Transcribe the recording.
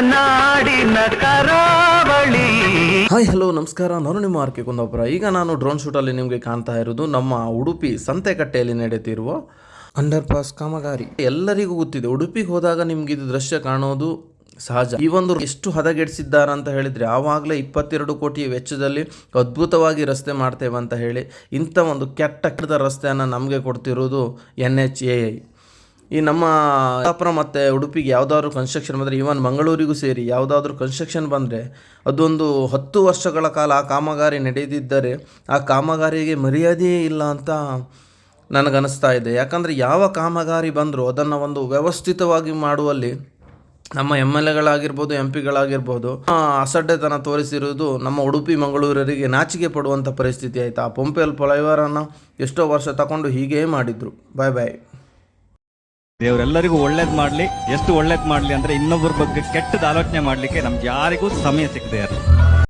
ನಾಡಿನ ಕರಾವಳಿ. Hi hello ನಮಸ್ಕಾರ. ನಾನು ನಿಮ್ಮ ಆರ್ಕೆ ಕುಂದಾಪುರ. ಈಗ ನಾನು ಡ್ರೋನ್ ಶೂಟಲ್ಲಿ ನಿಮಗೆ ಕಾಣ್ತಾ ಇರೋದು ನಮ್ಮ ಉಡುಪಿ ಸಂತೆಕಟ್ಟೆಯಲ್ಲಿ ನಡೆಯುತ್ತಿರುವ ಅಂಡರ್ ಪಾಸ್ ಕಾಮಗಾರಿ. ಎಲ್ಲರಿಗೂ ಗೊತ್ತಿದೆ. ಉಡುಪಿಗೆ ಹೋದಾಗ ನಿಮ್ಗೆ ಇದು ದೃಶ್ಯ ಕಾಣೋದು ಸಹಜ. ಈ ಒಂದು ಎಷ್ಟು ಹದಗೆಡಿಸಿದ್ದಾರೆ ಅಂತ ಹೇಳಿದ್ರೆ ಆವಾಗಲೇ ಇಪ್ಪತ್ತೆರಡು ಕೋಟಿ ವೆಚ್ಚದಲ್ಲಿ ಅದ್ಭುತವಾಗಿ ರಸ್ತೆ ಮಾಡ್ತೇವೆ ಅಂತ ಹೇಳಿ ಇಂಥ ಒಂದು ಕೆಟ್ಟ ಕೆಟ್ಟದ ರಸ್ತೆಯನ್ನು ನಮಗೆ ಕೊಡ್ತಿರೋದು ಎನ್ ಎಚ್ ಎ ಐ ಈ ನಮ್ಮ ಕುಂದಾಪುರ ಮತ್ತು ಉಡುಪಿಗೆ ಯಾವುದಾದ್ರು ಕನ್ಸ್ಟ್ರಕ್ಷನ್ ಬಂದರೆ ಈವನ್ ಮಂಗಳೂರಿಗೂ ಸೇರಿ ಯಾವುದಾದ್ರೂ ಕನ್ಸ್ಟ್ರಕ್ಷನ್ ಬಂದರೆ, ಅದೊಂದು ಹತ್ತು ವರ್ಷಗಳ ಕಾಲ ಆ ಕಾಮಗಾರಿ ನಡೆದಿದ್ದರೆ, ಆ ಕಾಮಗಾರಿಗೆ ಮರ್ಯಾದೆಯೇ ಇಲ್ಲ ಅಂತ ನನಗನ್ನಿಸ್ತಾ ಇದೆ. ಯಾಕಂದರೆ ಯಾವ ಕಾಮಗಾರಿ ಬಂದರೂ ಅದನ್ನು ಒಂದು ವ್ಯವಸ್ಥಿತವಾಗಿ ಮಾಡುವಲ್ಲಿ ನಮ್ಮ ಎಂ ಎಲ್ ಎಗಳಾಗಿರ್ಬೋದು, ಎಂ ಪಿಗಳಾಗಿರ್ಬೋದು ಅಸಡ್ಡೆತನ ತೋರಿಸಿರುವುದು ನಮ್ಮ ಉಡುಪಿ ಮಂಗಳೂರರಿಗೆ ನಾಚಿಕೆ ಪಡುವಂಥ ಪರಿಸ್ಥಿತಿ ಆಯಿತು. ಆ ಪಂಪೆಲ್ ಪೊಲೈವರನ್ನು ಎಷ್ಟೋ ವರ್ಷ ತಗೊಂಡು ಹೀಗೇ ಮಾಡಿದರು. ಬಾಯ್ ಬಾಯ್ ದೇವರೆಲ್ಲರಿಗೂ ಒಳ್ಳೇದ್ ಮಾಡ್ಲಿ. ಎಷ್ಟು ಒಳ್ಳೇದ್ ಮಾಡ್ಲಿ ಅಂದ್ರೆ ಇನ್ನೊಬ್ಬರ ಬಗ್ಗೆ ಕೆಟ್ಟದ ಆಲೋಚನೆ ಮಾಡ್ಲಿಕ್ಕೆ ನಮ್ಗೆ ಯಾರಿಗೂ ಸಮಯ ಸಿಗದೆ ಇರಲಿ